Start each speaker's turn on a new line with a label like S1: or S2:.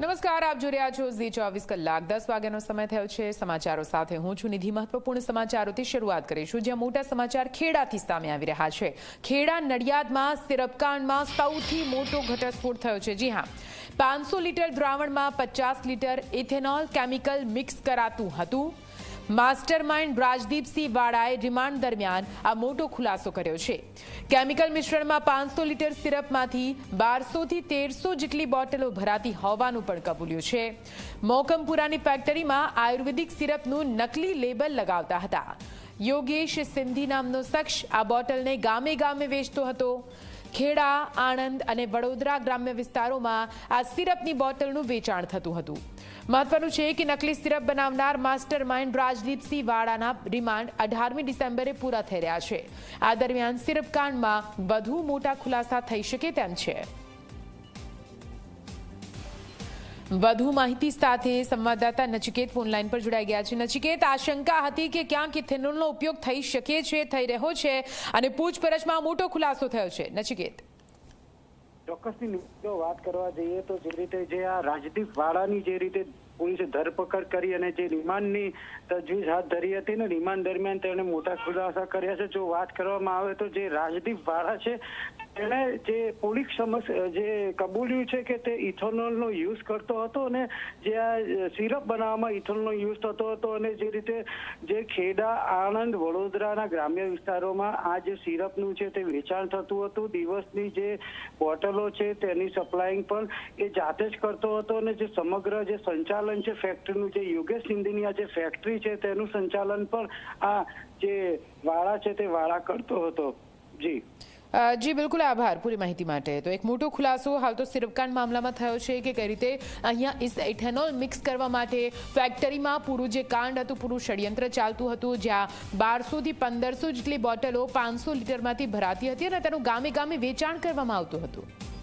S1: નમસ્કાર, આપ જોઈ રહ્યા છો ઝી ચોવીસ કલાક. દસ વાગ્યાનો સમય થયો છે. સમાચારો સાથે હું છું નિધિ. મહત્વપૂર્ણ સમાચારોથી શરૂઆત કરીશું. જ્યાં મોટા સમાચાર ખેડાથી સામે આવી રહ્યા છે. ખેડા નડિયાદમાં સિરપકાંડમાં સૌથી મોટો ઘટસ્ફોટ થયો છે. જી હા. પાંચસો લીટર દ્રાવણમાં પચાસ લીટર ઇથેનોલ કેમિકલ મિક્સ કરાતું હતું. માસ્ટર માઇન્ડ રાજદીપસિંહ વાળાએ રિમાન્ડ દરમિયાન આ મોટો ખુલાસો કર્યો છે. કેમિકલ મિશ્રણમાં પાંચસો લીટર સિરપમાંથી બારસોથી તેરસો જેટલી બોટલો ભરાતી હોવાનું પણ કબૂલ્યું છે. મોકમપુરાની ફેક્ટરીમાં આયુર્વેદિક સિરપનું નકલી લેબલ લગાવતા હતા. યોગેશ સિંધી નામનો શખ્સ આ બોટલને ગામે ગામે વેચતો હતો. ખેડા, આણંદ અને વડોદરા ગ્રામ્ય વિસ્તારોમાં આ સિરપની બોટલનું વેચાણ થતું હતું. મહત્વનું છે કે નકલી સિરપ બનાવનાર માસ્ટર માઇન્ડ રાજદીપસિંહ વાળાના રિમાન્ડ અઢારમી ડિસેમ્બરે પૂરા થઈ રહ્યા છે. આ દરમિયાન સિરપ કાંડમાં વધુ મોટા ખુલાસા થઈ શકે તેમ છે. વધુ માહિતી સાથે સંવાદદાતા નચિકેત ફોનલાઈન પર જોડાઈ ગયા છે. નચિકેત, આશંકા હતી કે ક્યાંક ઇથેનોલનો ઉપયોગ થઈ શકે છે, થઈ રહ્યો છે અને પૂછપરછમાં મોટો ખુલાસો થયો છે. નચિકેત.
S2: ચોક્કસની વાત કરવા જઈએ તો જે રીતે જે આ રાજદીપ વાળાની જે રીતે પોલીસે ધરપકડ કરી અને જે રિમાન્ડની તજવીજ હાથ ધરી હતી ને રિમાન્ડ દરમિયાન તેમણે મોટા ખુલાસા કર્યા છે. જો વાત કરવામાં આવે તો જે રાજદીપ વાળા છે, તેણે જે પોલીસ સમક્ષ, જે કબૂલ્યું છે કે તે ઇથોનોલનો યુઝ કરતો હતો અને જે આ સિરપ બનાવવામાં ઇથોનોલનો યુઝ થતો હતો અને જે રીતે જે ખેડા, આણંદ, વડોદરાના ગ્રામ્ય વિસ્તારોમાં આ જે સિરપનું છે તે વેચાણ થતું હતું. દિવસની જે બોટલો છે તેની સપ્લાયિંગ પણ એ જાતે જ કરતો હતો અને જે સમગ્ર જે સંચાલન છે ફેક્ટરીનું જે યોગેશ સિંધીની જે ફેક્ટરી છે, તેનું સંચાલન પણ આ જે વાળા છે, તે વાળા કરતો હતો. જી.
S1: જી, બિલકુલ આભાર પૂરી માહિતી માટે. તો એક મોટો ખુલાસો હાલ તો સિરપકાંડ મામલામાં થયો છે કે કઈ રીતે અહીંયા ઇથેનોલ મિક્સ કરવા માટે ફેક્ટરીમાં પૂરું જે કાંડ હતું, પૂરું ષડયંત્ર ચાલતું હતું, જ્યાં બારસોથી પંદરસો જેટલી બોટલો પાંચસો લીટરમાંથી ભરાતી હતી અને તેનું ગામે ગામે વેચાણ કરવામાં આવતું હતું.